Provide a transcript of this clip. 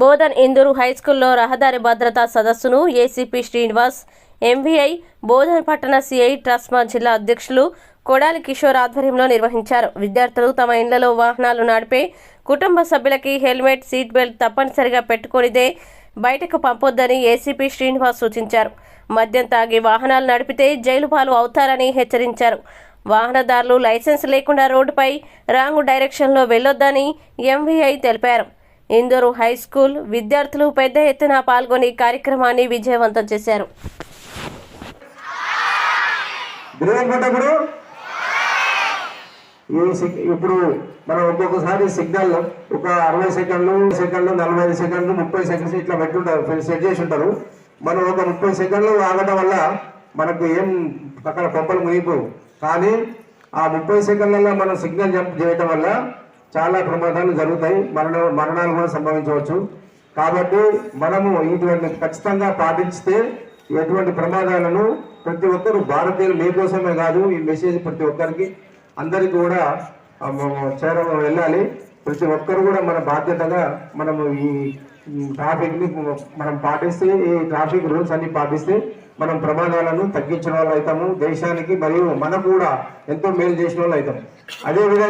బోధన్ ఇందూరు హైస్కూల్లో రహదారి భద్రతా సదస్సును ఏసీపీ శ్రీనివాస్ ఎంవీఐ బోధన్ పట్టణ సిఐ ట్రస్మా జిల్లా అధ్యక్షులు కొడాలి కిషోర్ ఆధ్వర్యంలో నిర్వహించారు. విద్యార్థులు తమ ఇళ్ళలో వాహనాలు నడిపే కుటుంబ సభ్యులకి హెల్మెట్ సీట్ బెల్ట్ తప్పనిసరిగా పెట్టుకునిదే బయటకు పంపొద్దని ఏసీపీ శ్రీనివాస్ సూచించారు. మద్యం తాగి వాహనాలు నడిపితే జైలు పాలు అవుతారని హెచ్చరించారు. వాహనదారులు లైసెన్స్ లేకుండా రోడ్డుపై రాంగ్ డైరెక్షన్లో వెళ్ళొద్దని ఎంవీఐ తెలిపారు. ఇందూరు హై స్కూల్ విద్యార్థులు పెద్ద ఎత్తున పాల్గొని కార్యక్రమాన్ని విజయవంతం చేశారు. ఇప్పుడు. మనం ఒక్కొక్కసారి సిగ్నల్ ఒక అరవై సెకండ్లు సెకండ్లు నలభై ఐదు సెకండ్లు ముప్పై సెకండ్స్ ఇట్లా పెట్టుంటారు సెట్ చేసి ఉంటారు మనం ఒక ముప్పై సెకండ్లు ఆగటం వల్ల మనకు ఏం అక్కడ పంపలు మునిగిపోవు. కానీ ఆ ముప్పై సెకండ్లలో మనం సిగ్నల్ జంప్ చేయటం వల్ల చాలా ప్రమాదాలు జరుగుతాయి. మరణ మరణాలు కూడా సంభవించవచ్చు. కాబట్టి మనము ఇటువంటి ఖచ్చితంగా పాటిస్తే ఎటువంటి ప్రమాదాలను ప్రతి ఒక్కరు భారతీయులు మీకోసమే కాదు ఈ మెసేజ్ ప్రతి ఒక్కరికి అందరికి కూడా చేర వెళ్ళాలి. ప్రతి ఒక్కరు కూడా మన బాధ్యతగా మనము ఈ ట్రాఫిక్ని మనం పాటిస్తే ఈ ట్రాఫిక్ రూల్స్ అన్ని పాటిస్తే మనం ప్రమాదాలను తగ్గించిన వాళ్ళు అవుతాము. దేశానికి మరియు మనకు కూడా ఎంతో మేలు చేసిన వాళ్ళు అవుతాము. అదేవిధంగా